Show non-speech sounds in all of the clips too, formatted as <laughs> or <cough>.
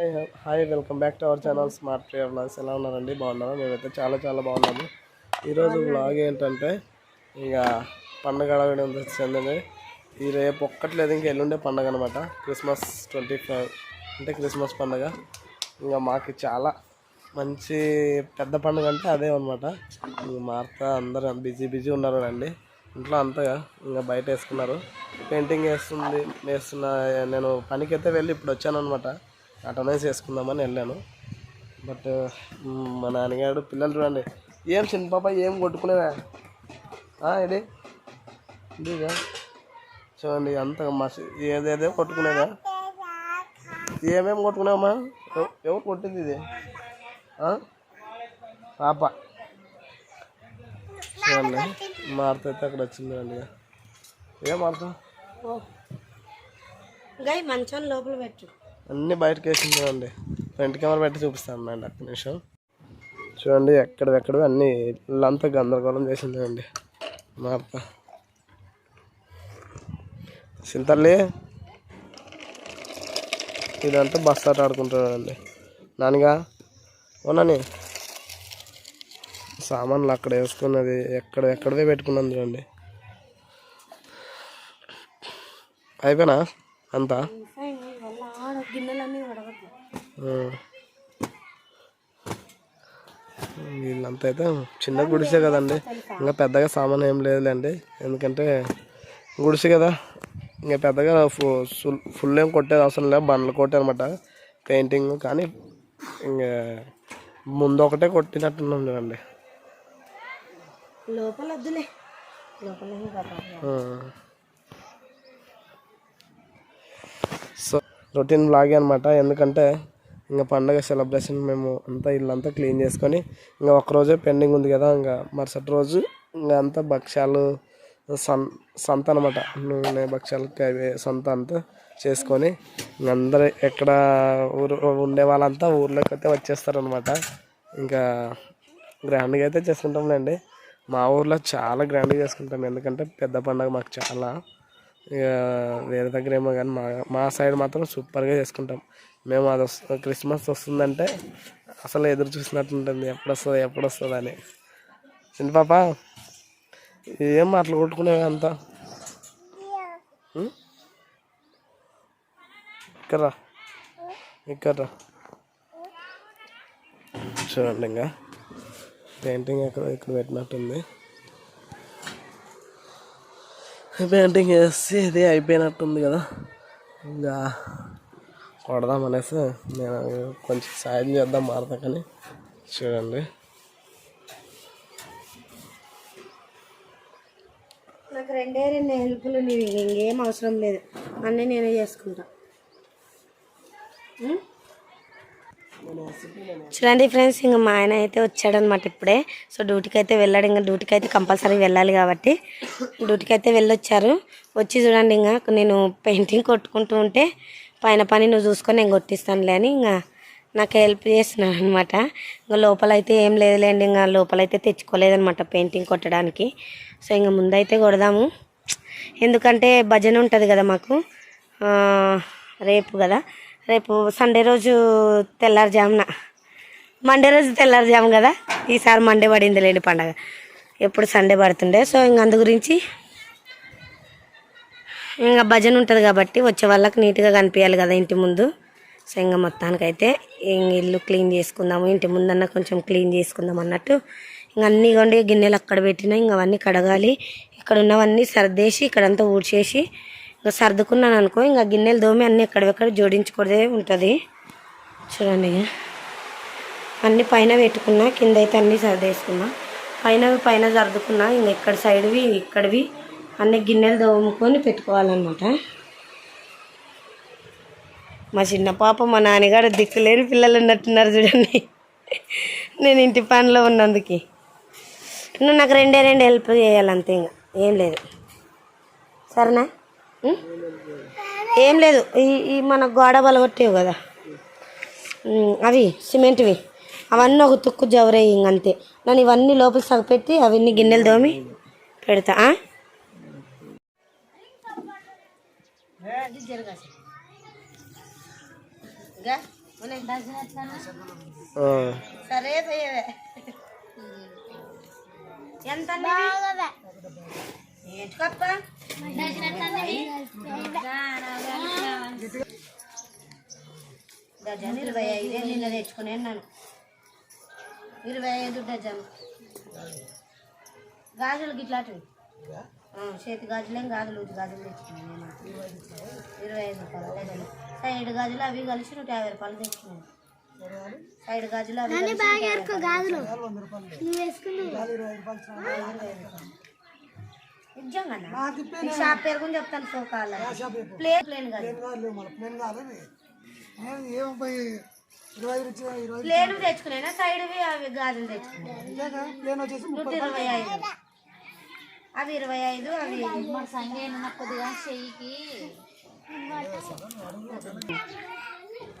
Hi hi welcome back to our channel smart Priyar vlogs. ఎలా ఉన్నారండి? బాగున్నారా? మేమైతే చాలా చాలా బాగున్నాము. ఈరోజు వ్లాగ్ ఏంటంటే ఇక పండగ అడగడం వచ్చిందండి ఈ రేపు ఒక్కట్లేదు ఇంక ఎల్లుండే పండగ అనమాట క్రిస్మస్ ట్వంటీ ఫైవ్ అంటే క్రిస్మస్ పండగ. ఇంకా మాకు చాలా మంచి పెద్ద పండుగ అంటే అదే అనమాట మా అత్త అందరూ బిజీ బిజీ ఉన్నారు అండి ఇంట్లో అంతగా ఇంకా బయట వేసుకున్నారు. పెయింటింగ్ వేస్తుంది వేస్తున్న నేను పనికి అయితే వెళ్ళి ఇప్పుడు వచ్చాను అనమాట అటెండెన్స్ చేసుకుందామని వెళ్ళాను. బట్ మా నాన్నగారు పిల్లలు చూడండి. ఏం చిన్న పాప ఏం కొట్టుకునేవా ఇది? ఇదిగా? చూడండి అంత మసి ఏదేదో కొట్టుకునేదా? ఏమేమి కొట్టుకున్నావమ్మా? ఎవ- ఎవరు కొట్టింది ఇది? పాప. చూడండి మారుతైతే అయితే అక్కడ వచ్చింది అండి ఏం మారుతా? గాయ మంచం లోపల పెట్టు. అన్నీ బయటకు వేసింది ఫ్రంట్ కెమెరా పెట్టి చూపిస్తాను అండి ఒక్క నిమిషం. చూడండి ఎక్కడెక్కడ అన్నీ ఇల్లంతా గందరగోళం చేసింది అండి మా అత్త సింతల్లి ఇదంతా బస్ ఆట ఆడుకుంటున్నానండి నానిగా ఓనని సామాన్లు అక్కడ వేసుకున్నది ఎక్కడ ఎక్కడదే పెట్టుకున్నాను చూడండి. అయిపోయినా అంతా వల్ల ఆడ గిన్నెలన్నీ వడగద్దు ఆ. వీళ్ళంతా అయితే చిన్న గుడిసే కదండి. ఇంకా పెద్దగా సామాన్ ఏం లేదులేండి. ఎందుకంటే గుడిసె కదా. ఇంకా పెద్దగా ఫు- ఫుల్ ఫుల్ ఏం కొట్టేది అవసరం లేదు. బండ్లు కొట్టే అనమాట పెయింటింగ్ కానీ ఇంకా ముందు ఒకటే కొట్టినట్టున్నాం చూడండి. లోపల వద్దులే. సో రొటీన్ బ్లాగే అనమాట ఎందుకంటే ఇంకా పండగ సెలబ్రేషన్ మేము అంతా ఇల్లంతా క్లీన్ చేసుకొని ఇంకా ఒకరోజే పెండింగ్ ఉంది కదా ఇంకా మరుసటి రోజు ఇంకా అంతా భక్ష్యాలు సన్ సంత అనమాట నూనె భక్ష్యాలు అవి సంత అంతా చేసుకొని ఇంక అందరు ఎక్కడ ఊరు ఉండే వాళ్ళంతా ఊర్లోకి అయితే వచ్చేస్తారనమాట ఇంకా గ్రాండ్గా అయితే చేసుకుంటాంలేండి. మా ఊర్లో చాలా గ్రాండ్గా చేసుకుంటాం. ఎందుకంటే పెద్ద పండగ మాకు చాలా. ఇక వేరే దగ్గర ఏమో కానీ మా మా సైడ్ మాత్రం సూపర్గా చేసుకుంటాం. మేము అది వస్తు క్రిస్మస్ వస్తుందంటే అసలు ఎదురు చూసినట్టు ఉంటుంది. ఎప్పుడు వస్తుంది ఎప్పుడు వస్తుంది అని. చిన్న పాప? ఏం అట్లా కొట్టుకునేవి అంతా? ఇక్కడ్రా ఇక్కడ్రా రా. చూడండి ఇంకా. పెయింటింగ్ ఎక్కడ ఇక్కడ పెట్టినట్టుంది. పెయింటింగ్ వేసి ఇది అయిపోయినట్టుంది కదా. ఇంకా కొడదాం అనేసి నేను కొంచెం సాయం చేద్దాం మారతా కానీ చూడండి. నాకు రెండే రెండు హెల్ప్లు నీవు ఇంకేం అవసరం లేదు. అన్నీ నేనే చేసుకుంటా. చూడండి ఫ్రెండ్స్ ఇంకా మా ఆయన అయితే వచ్చాడనమాట ఇప్పుడే. సో డ్యూటీకి అయితే వెళ్ళాడు. ఇంకా డ్యూటీకి అయితే కంపల్సరీ వెళ్ళాలి కాబట్టి డ్యూటీకి అయితే వెళ్ళొచ్చారు. వచ్చి చూడండి ఇంకా నేను పెయింటింగ్ కొట్టుకుంటూ ఉంటే పైన పని నువ్వు చూసుకొని నేను కొట్టిస్తానులే అని ఇంకా నాకు హెల్ప్ చేస్తున్నాను అనమాట ఇంకా లోపల అయితే ఏం లేదులేండి ఇంకా లోపలైతే తెచ్చుకోలేదనమాట పెయింటింగ్ కొట్టడానికి. సో ఇంకా ముందైతే కొడదాము. ఎందుకంటే భజన ఉంటుంది కదా మాకు. రేపు కదా. రేపు సండే రోజు తెల్లారుజామున. మండే రోజు తెల్లారుజాము కదా. ఈసారి మండే పడింది లేని పండగ. ఎప్పుడు సండే పడుతుండే. సో ఇంక అందు గురించి ఇంకా భజన ఉంటుంది కాబట్టి వచ్చే వాళ్ళకి నీట్గా కనిపించాలి కదా ఇంటి ముందు. సో ఇంకా మొత్తానికైతే ఇల్లు క్లీన్ చేసుకుందాము. ఇంటి ముందన్న కొంచెం క్లీన్ చేసుకుందాం అన్నట్టు. ఇంక అన్నీ కొండి గిన్నెలు అక్కడ పెట్టినా ఇంక అవన్నీ కడగాలి. ఇక్కడ ఉన్నవన్నీ సర్దేసి ఇక్కడంతా ఊడ్చేసి ఇంకా సర్దుకున్నాను అనుకో ఇంకా గిన్నెలు దోమి అన్నీ ఎక్కడెక్కడ జోడించకూడదే ఉంటుంది. చూడండి ఇక. అన్నీ పైన పెట్టుకున్నా కింద అయితే అన్నీ సర్దేసుకున్నా. పైనవి పైన సర్దుకున్నా ఇంక ఇక్కడ సైడ్వి ఇక్కడివి అన్ని గిన్నెలు తోముకొని పెట్టుకోవాలన్నమాట. మా చిన్న పాప మా నాన్నగారు దిక్కులేని పిల్లలు ఉన్నట్టున్నారు చూడండి. నేను ఇంటి పనిలో ఉన్నందుకు. నువ్వు నాకు రెండే రెండు హెల్ప్ చేయాలి అంతే ఇంకా. ఏం లేదు. సరేనా? ఏం లేదు. ఈ ఈ మన గోడ బలగొట్టేవి కదా. అవి సిమెంట్వి. అవన్నీ ఒక తుక్కు జవరేయి ఇంక అంతే. నన్ను ఇవన్నీ లోపల సగపెట్టి అవన్నీ గిన్నెలు దోమి పెడతా. సరే ఎంత ఏంటికప్ప? డజన్ ఇరవై ఐదే నిన్న తెచ్చుకునే నన్ను ఇరవై ఐదు డజన్. గాజులు గిట్లాంటివి. చేతి గాజులేం గాజులు ఊతి గాజులు తెచ్చుకున్నాను నేను. ఇరవై ఐదు రూపాయలు డజన్ సైడ్ గాజులు అవి కలిసి నూట యాభై రూపాయలు తెచ్చుకున్నాను సైడ్ గాజులు అవి? ఈ షాప్ పేరు కూడా చెప్తాను సోకాల ప్లేన్ ప్లేన్ కాదు ప్లేన్ తెచ్చుకున్నా? సైడ్ అవి గాజులు తెచ్చుకున్నాను నూట ఇరవై ఐదు. అవి ఇరవై ఐదు అవి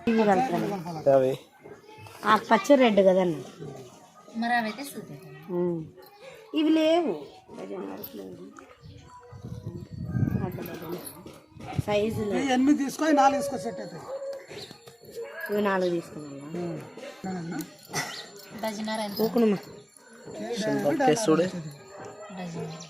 ఇవి కలుపుతాను అవి. ఆకుపచ్చ రెడ్ కదన్న. మరి అవైతే సూపర్ ఇవి లేవు. డజన్ డజన్ సైజు ఎనిమిది తీసుకొని నాలుగు తీసుకో సెట్ అవుతాయి. ఇవి నాలుగు తీసుకున్నా డజనర్ ఎంత? చూడే. డజనర్.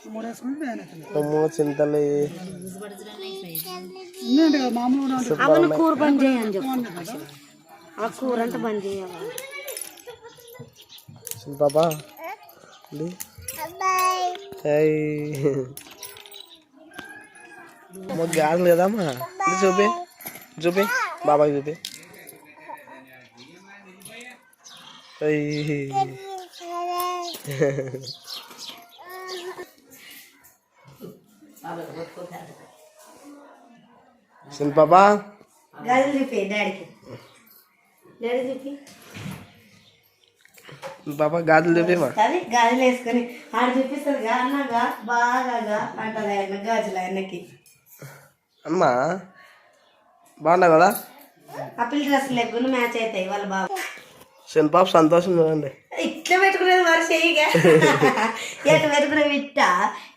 రెండు చేతులు. అవన్నీ కూర బంద్ చేయని చెప్పు. ఆ కూర అంతా బంద్ చేయాలి. చింతపా గాజులు కదమ్మా ఇది చూపి. చూపి. బాబాకి చూపి. అయ్యి. <laughs> శిల్పాపా గాజులు చూపి డాడీకి. డాడీ చూపి పాప గాజులు సరే గాజులు వేసుకొని ఆడ చూపిస్తుంది అన్నగా బాగా అంటది ఆయన గాజులు ఆయనకి. అమ్మా బాగున్నావు కదా? అప్పుల డ్రెస్ లెగ్గులు మ్యాచ్ అవుతాయి వాళ్ళ బాబు. శిల్పాప సంతోషం చూడండి. ఇట్లా పెట్టుకునేది మరి చెయ్యిగా. <laughs> ఎట్లా పెట్టుకునే విట్ట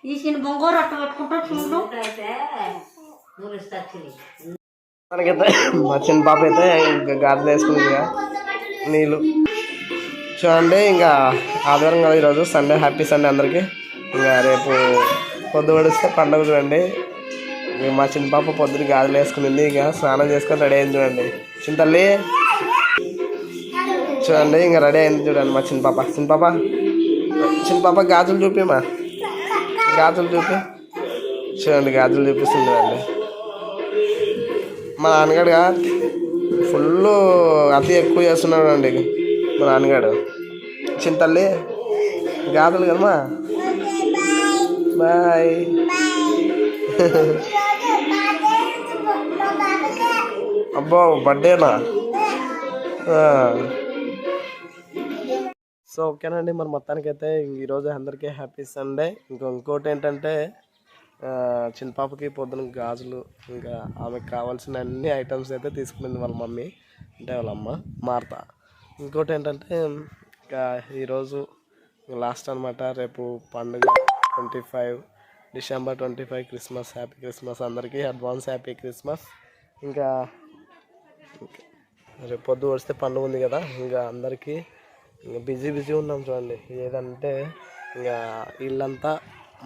ఈ చిన్న బొంగోరు అట్ట పెట్టుకుంటా చూడు. అయితే మనకైతే మా చిన్న పాప అయితే ఇంకా గాజులు వేసుకుంది ఇక. నీళ్ళు. చూడండి ఇంకా ఆదివారం కదా ఈరోజు. సండే హ్యాపీ సండే అందరికీ. ఇంకా రేపు పొద్దు పడిస్తే పండుగ చూడండి. మా చిన్న పాప పొద్దున గాజులు వేసుకునింది ఇక స్నానం చేసుకొని రెడీ అయింది చూడండి. చిన్న తల్లి చూడండి ఇంకా రెడీ అయింది చూడండి మా చిన్న పాప. చిన్న పాప? చిన్న పాప గాజులు చూపిమా గాజులు చూపి. చూడండి గాజులు చూపిస్తుంది అండి మా నాన్నగాడుగా ఫుల్ అతి ఎక్కువ చేస్తున్నాడు అండి. మా నాన్నగాడు. చింతల్లి గాజులు కదమ్మా? బాయ్. అబ్బో బర్త్డేనా? సో ఓకేనండి మరి మొత్తానికైతే ఈరోజు అందరికీ హ్యాపీ సండే. ఇంకో ఇంకోటి ఏంటంటే చిన్నపాపకి చిన్న పాపకి పొద్దున గాజులు ఇంకా ఆమెకు కావాల్సిన అన్ని ఐటమ్స్ అయితే తీసుకునింది వాళ్ళ మమ్మీ అంటే వాళ్ళ అమ్మ మార్త. ఇంకోటి ఏంటంటే ఇంకా ఈరోజు లాస్ట్ అనమాట రేపు పండుగ twenty five December twenty five Christmas happy Christmas అందరికీ అడ్వాన్స్ హ్యాపీ క్రిస్మస్. ఇంకా రేపు పొద్దు వస్తే పండుగ ఉంది కదా ఇంకా అందరికీ ఇంకా బిజీ బిజీ ఉన్నాం చూడండి. ఏదంటే ఇంకా ఇల్లంతా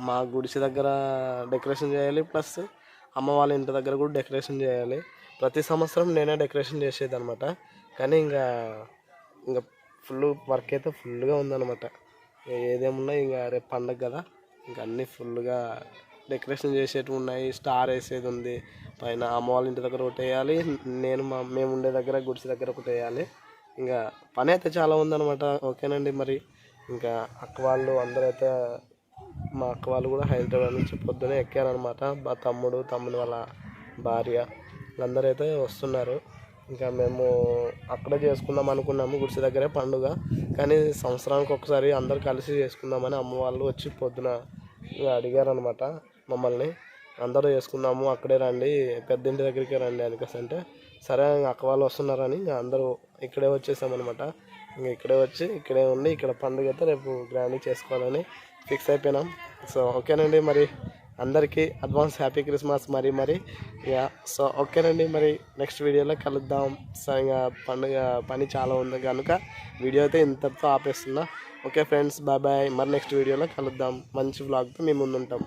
మా గుడిసె దగ్గర డెకరేషన్ చేయాలి ప్లస్ అమ్మ వాళ్ళ ఇంటి దగ్గర కూడా డెకరేషన్ చేయాలి. ప్రతి సంవత్సరం నేనే డెకరేషన్ చేసేది అనమాట కానీ ఇంకా ఇంకా ఫుల్ వర్క్ అయితే ఫుల్గా ఉందన్నమాట. ఏదేమున్నా ఇంకా రేపు పండగ కదా ఇంకా అన్నీ ఫుల్గా డెకరేషన్ చేసేటివి ఉన్నాయి. స్టార్ వేసేది ఉంది. పైన అమ్మ వాళ్ళ ఇంటి దగ్గర ఒకటి వేయాలి నేను మా మేము ఉండే దగ్గర గుడిసె దగ్గర ఒకటి వేయాలి. ఇంకా పని అయితే చాలా ఉందన్నమాట. ఓకేనండి మరి. ఇంకా అక్క వాళ్ళు అందరైతే మా అక్క వాళ్ళు కూడా హైదరాబాద్ నుంచి పొద్దునే ఎక్కారనమాట మా తమ్ముడు తమ్ముని వాళ్ళ భార్య వీళ్ళందరూ అయితే వస్తున్నారు. ఇంకా మేము అక్కడే చేసుకుందాం అనుకున్నాము. గుడిసె దగ్గరే పండుగ. కానీ సంవత్సరానికి ఒకసారి అందరు కలిసి చేసుకుందామని అమ్మ వాళ్ళు వచ్చి పొద్దున అడిగారు అనమాట మమ్మల్ని. అందరూ చేసుకుందాము అక్కడే రండి పెద్ద ఇంటి దగ్గరికి రండి అందుకోసం అంటే సరే ఇంకా అక్క వాళ్ళు వస్తున్నారని ఇంకా అందరూ ఇక్కడే వచ్చేసామన్నమాట. ఇంకా ఇక్కడే వచ్చి ఇక్కడే ఉండి ఇక్కడ పండుగ అయితే రేపు గ్రాండ్ చేసుకోవాలని ఫిక్స్ అయిపోయినాం. సో ఓకేనండి మరి. అందరికీ అడ్వాన్స్ హ్యాపీ క్రిస్మస్ మరి మరి. ఇక సో ఓకేనండి మరి. నెక్స్ట్ వీడియోలో కలుద్దాం. సో ఇంకా పండుగ పని చాలా ఉంది కనుక వీడియో అయితే ఇంతతో ఆపేస్తున్నా. Okay friends bye bye. మరి నెక్స్ట్ వీడియోలో కలుద్దాం. మంచి వ్లాగ్తో మేము ముందుంటాం.